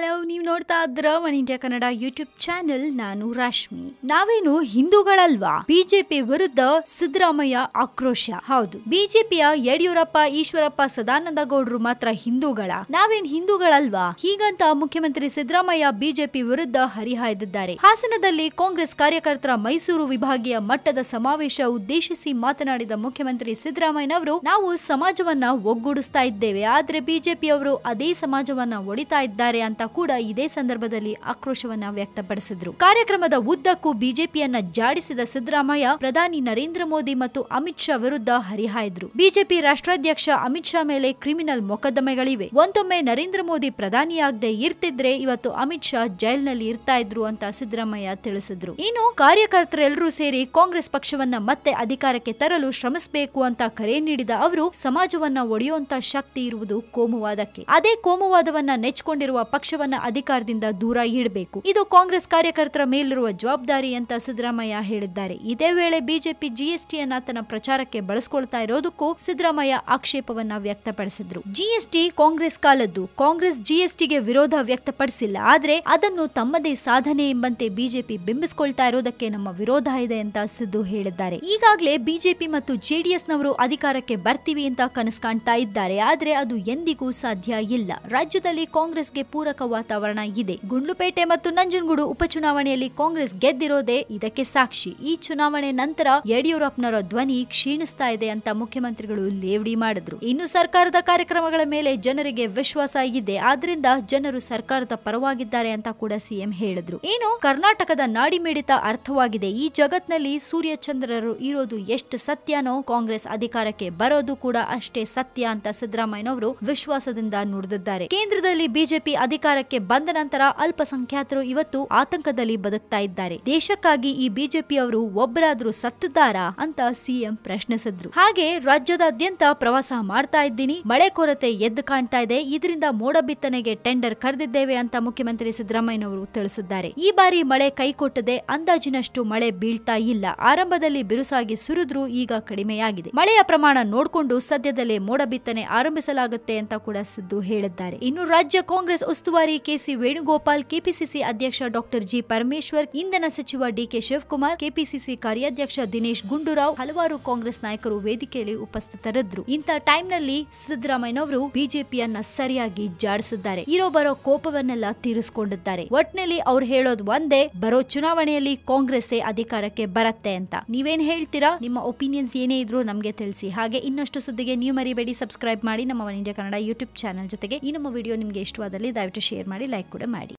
Hello ನೀವು ನೋಡ್ತಾ ಇದ್ರ one India Kannada YouTube channel. ನಾನು ರಾಶ್ಮಿ. ನಾವೇನು ಹಿಂದೂಗಳಲ್ವಾ? ಬಿಜೆಪಿ ವಿರುದ್ಧ ಸಿದ್ದರಾಮಯ್ಯ ಆಕ್ರೋಶ. ಹೌದು, ಬಿಜೆಪಿಯ ಯಡಿಯೂರಪ್ಪ, ಈಶ್ವರಪ್ಪ, ಸದಾನಂದ ಗೌಡರು ಮಾತ್ರ ಹಿಂದೂಗಳ. ನಾವೇನ್ ಹಿಂದೂಗಳಲ್ವಾ? ಹೀಗಂತ ಮುಖ್ಯಮಂತ್ರಿ ಸಿದ್ದರಾಮಯ್ಯ ಬಿಜೆಪಿ ವಿರುದ್ಧ ಹರಿಹಾಯ್ದಿದ್ದಾರೆ. ಹಾಸನದಲ್ಲಿ ಕಾಂಗ್ರೆಸ್ ಕಾರ್ಯಕರ್ತರ ಮೈಸೂರು ವಿಭಾಗೀಯ ಮಟ್ಟದ ಸಮಾವೇಶ ಉದ್ದೇಶಿಸಿ ಮಾತನಾಡಿದ ಮುಖ್ಯಮಂತ್ರಿ ಸಿದ್ದರಾಮಯ್ಯನವರು, ನಾವು ಸಮಾಜವನ್ನ ಒಗ್ಗೂಡಿಸ್ತಾ ಇದ್ದೇವೆ, ಆದ್ರೆ ಬಿಜೆಪಿಯವರು ಅದೇ ಸಮಾಜವನ್ನ ಒಡಿತಾ ಇದ್ದಾರೆ ಅಂತ ಕೂಡ ಇದೇ ಸಂದರ್ಭದಲ್ಲಿ ಆಕ್ರೋಶವನ್ನ ವ್ಯಕ್ತಪಡಿಸಿದ್ರು. ಕಾರ್ಯಕ್ರಮದ ಉದ್ದಕ್ಕೂ ಬಿಜೆಪಿಯನ್ನ ಜಾಡಿಸಿದ ಸಿದ್ದರಾಮಯ್ಯ, ಪ್ರಧಾನಿ ನರೇಂದ್ರ ಮೋದಿ ಮತ್ತು ಅಮಿತ್ ಶಾ ವಿರುದ್ಧ ಹರಿಹಾಯ್ದ್ರು. ಬಿಜೆಪಿ ರಾಷ್ಟ್ರಾಧ್ಯಕ್ಷ ಅಮಿತ್ ಶಾ ಮೇಲೆ ಕ್ರಿಮಿನಲ್ ಮೊಕದ್ದಮೆಗಳಿವೆ. ಒಂದೊಮ್ಮೆ ನರೇಂದ್ರ ಮೋದಿ ಪ್ರಧಾನಿಯಾಗದೆ ಇರ್ತಿದ್ರೆ ಇವತ್ತು ಅಮಿತ್ ಶಾ ಜೈಲ್ನಲ್ಲಿ ಇರ್ತಾ ಇದ್ರು ಅಂತ ಸಿದ್ದರಾಮಯ್ಯ ತಿಳಿಸಿದ್ರು. ಇನ್ನು ಕಾರ್ಯಕರ್ತರೆಲ್ಲರೂ ಸೇರಿ ಕಾಂಗ್ರೆಸ್ ಪಕ್ಷವನ್ನ ಮತ್ತೆ ಅಧಿಕಾರಕ್ಕೆ ತರಲು ಶ್ರಮಿಸಬೇಕು ಅಂತ ಕರೆ ನೀಡಿದ ಅವರು, ಸಮಾಜವನ್ನ ಒಡೆಯುವಂತ ಶಕ್ತಿ ಇರುವುದು ಕೋಮುವಾದಕ್ಕೆ. ಅದೇ ಕೋಮುವಾದವನ್ನ ನೆಚ್ಕೊಂಡಿರುವ ಪಕ್ಷವನ್ನ ಅಧಿಕಾರದಿಂದ ದೂರ ಇಡಬೇಕು. ಇದು ಕಾಂಗ್ರೆಸ್ ಕಾರ್ಯಕರ್ತರ ಮೇಲಿರುವ ಜವಾಬ್ದಾರಿ ಅಂತ ಸಿದ್ದರಾಮಯ್ಯ ಹೇಳಿದ್ದಾರೆ. ಇದೇ ವೇಳೆ ಬಿಜೆಪಿ ಜಿಎಸ್ಟಿಯನ್ನ ತನ್ನ ಪ್ರಚಾರಕ್ಕೆ ಬಳಸಿಕೊಳ್ತಾ ಇರೋದಕ್ಕೂ ಸಿದ್ದರಾಮಯ್ಯ ಆಕ್ಷೇಪವನ್ನ ವ್ಯಕ್ತಪಡಿಸಿದ್ರು. ಜಿಎಸ್ಟಿ ಕಾಂಗ್ರೆಸ್ ಕಾಲದ್ದು. ಕಾಂಗ್ರೆಸ್ ಜಿಎಸ್ಟಿಗೆ ವಿರೋಧ ವ್ಯಕ್ತಪಡಿಸಿಲ್ಲ. ಆದ್ರೆ ಅದನ್ನು ತಮ್ಮದೇ ಸಾಧನೆ ಎಂಬಂತೆ ಬಿಜೆಪಿ ಬಿಂಬಿಸಿಕೊಳ್ತಾ ಇರೋದಕ್ಕೆ ನಮ್ಮ ವಿರೋಧ ಇದೆ ಅಂತ ಸಿದ್ದು ಹೇಳಿದ್ದಾರೆ. ಈಗಾಗಲೇ ಬಿಜೆಪಿ ಮತ್ತು ಜೆಡಿಎಸ್ ನವರು ಅಧಿಕಾರಕ್ಕೆ ಬರ್ತೀವಿ ಅಂತ ಕನಸು ಕಾಣ್ತಾ ಇದ್ದಾರೆ. ಆದ್ರೆ ಅದು ಎಂದಿಗೂ ಸಾಧ್ಯ ಇಲ್ಲ. ರಾಜ್ಯದಲ್ಲಿ ಕಾಂಗ್ರೆಸ್ಗೆ ಪೂರಕ ವಾತಾವರಣ ಇದೆ. ಗುಂಡ್ಲುಪೇಟೆ ಮತ್ತು ನಂಜನಗೂಡು ಉಪಚುನಾವಣೆಯಲ್ಲಿ ಕಾಂಗ್ರೆಸ್ ಗೆದ್ದಿರೋದೇ ಇದಕ್ಕೆ ಸಾಕ್ಷಿ. ಈ ಚುನಾವಣೆ ನಂತರ ಯಡಿಯೂರಪ್ಪನವರ ಧ್ವನಿ ಕ್ಷೀಣಿಸ್ತಾ ಇದೆ ಅಂತ ಮುಖ್ಯಮಂತ್ರಿಗಳು ಲೇವಡಿ ಮಾಡಿದ್ರು. ಇನ್ನು ಸರ್ಕಾರದ ಕಾರ್ಯಕ್ರಮಗಳ ಮೇಲೆ ಜನರಿಗೆ ವಿಶ್ವಾಸ ಇದೆ. ಆದ್ರಿಂದ ಜನರು ಸರ್ಕಾರದ ಪರವಾಗಿದ್ದಾರೆ ಅಂತ ಕೂಡ ಸಿಎಂ ಹೇಳಿದ್ರು. ಏನು ಕರ್ನಾಟಕದ ನಾಡಿಮಿಡಿತ ಅರ್ಥವಾಗಿದೆ. ಈ ಜಗತ್ನಲ್ಲಿ ಸೂರ್ಯ ಚಂದ್ರರು ಇರೋದು ಎಷ್ಟು ಸತ್ಯನೋ ಕಾಂಗ್ರೆಸ್ ಅಧಿಕಾರಕ್ಕೆ ಬರೋದು ಕೂಡ ಅಷ್ಟೇ ಸತ್ಯ ಅಂತ ಸಿದ್ದರಾಮಯ್ಯನವರು ವಿಶ್ವಾಸದಿಂದ ನುಡಿದಿದ್ದಾರೆ. ಕೇಂದ್ರದಲ್ಲಿ ಬಿಜೆಪಿ ಅಧಿಕಾರಕ್ಕೆ ಬಂದ ನಂತರ ಅಲ್ಪಸಂಖ್ಯಾತರು ಇವತ್ತು ಆತಂಕದಲ್ಲಿ ಬದುಕ್ತಾ ಇದ್ದಾರೆ. ದೇಶಕ್ಕಾಗಿ ಈ ಬಿಜೆಪಿಯವರು ಒಬ್ಬರಾದ್ರೂ ಸತ್ತಿದ್ದಾರಾ ಅಂತ ಸಿಎಂ ಪ್ರಶ್ನಿಸಿದ್ರು. ಹಾಗೆ ರಾಜ್ಯದಾದ್ಯಂತ ಪ್ರವಾಸ ಮಾಡ್ತಾ ಇದ್ದೀನಿ. ಮಳೆ ಕೊರತೆ ಎದ್ದು ಕಾಣ್ತಾ ಇದೆ. ಇದರಿಂದ ಮೋಡ ಬಿತ್ತನೆಗೆ ಟೆಂಡರ್ ಕರೆದಿದ್ದೇವೆ ಅಂತ ಮುಖ್ಯಮಂತ್ರಿ ಸಿದ್ದರಾಮಯ್ಯನವರು ತಿಳಿಸಿದ್ದಾರೆ. ಈ ಬಾರಿ ಮಳೆ ಕೈಕೊಟ್ಟದೆ ಅಂದಾಜಿನಷ್ಟು ಮಳೆ ಬೀಳ್ತಾ ಇಲ್ಲ. ಆರಂಭದಲ್ಲಿ ಬಿರುಸಾಗಿ ಸುರಿದ್ರೂ ಈಗ ಕಡಿಮೆಯಾಗಿದೆ. ಮಳೆಯ ಪ್ರಮಾಣ ನೋಡಿಕೊಂಡು ಸದ್ಯದಲ್ಲೇ ಮೋಡ ಬಿತ್ತನೆ ಆರಂಭಿಸಲಾಗುತ್ತೆ ಅಂತ ಕೂಡ ಸಿದ್ದು ಹೇಳಿದ್ದಾರೆ. ಇನ್ನು ರಾಜ್ಯ ಕಾಂಗ್ರೆಸ್ ಉಸ್ತುವಾರಿ ಕೆಸಿ ವೇಣುಗೋಪಾಲ್, ಕೆಪಿಸಿಸಿ ಅಧ್ಯಕ್ಷ ಡಾಕ್ಟರ್ ಜಿ ಪರಮೇಶ್ವರ್, ಇಂಧನ ಸಚಿವ ಡಿಕೆ ಶಿವಕುಮಾರ್, ಕೆಪಿಸಿಸಿ ಕಾರ್ಯಾಧ್ಯಕ್ಷ ದಿನೇಶ್ ಗುಂಡೂರಾವ್, ಹಲವಾರು ಕಾಂಗ್ರೆಸ್ ನಾಯಕರು ವೇದಿಕೆಯಲ್ಲಿ ಉಪಸ್ಥಿತರಿದ್ದರು. ಇಂಥ ಟೈಮ್ನಲ್ಲಿ ಸಿದ್ದರಾಮಯ್ಯನವರು ಬಿಜೆಪಿಯನ್ನ ಸರಿಯಾಗಿ ಜಾಡಿಸಿದ್ದಾರೆ. ಇರೋ ಬರೋ ಕೋಪವನ್ನೆಲ್ಲ ತೀರಿಸಿಕೊಂಡಿದ್ದಾರೆ. ಒಟ್ನಲ್ಲಿ ಅವ್ರು ಹೇಳೋದು ಒಂದೇ, ಬರೋ ಚುನಾವಣೆಯಲ್ಲಿ ಕಾಂಗ್ರೆಸ್ಸೇ ಅಧಿಕಾರಕ್ಕೆ ಬರತ್ತೆ ಅಂತ. ನೀವೇನ್ ಹೇಳ್ತೀರಾ? ನಿಮ್ಮ ಒಪಿನಿಯನ್ಸ್ ಏನೇ ಇದ್ರೂ ನಮಗೆ ತಿಳಿಸಿ. ಹಾಗೆ ಇನ್ನಷ್ಟು ಸುದ್ದಿಗೆ ನೀವು ಮರಿಬೇಡಿ. ಸಬ್ಸ್ಕ್ರೈಬ್ ಮಾಡಿ ನಮ್ಮ one India Kannada YouTube channel ಜೊತೆಗೆ ಈ ನಮ್ಮ ವಿಡಿಯೋ ನಿಮಗೆ ಇಷ್ಟವಾದಲ್ಲಿ ದಯವಿಟ್ಟು ಶೇರ್ ಮಾಡಿ ಲೈಕ್ ಕೂಡ ಮಾಡಿ.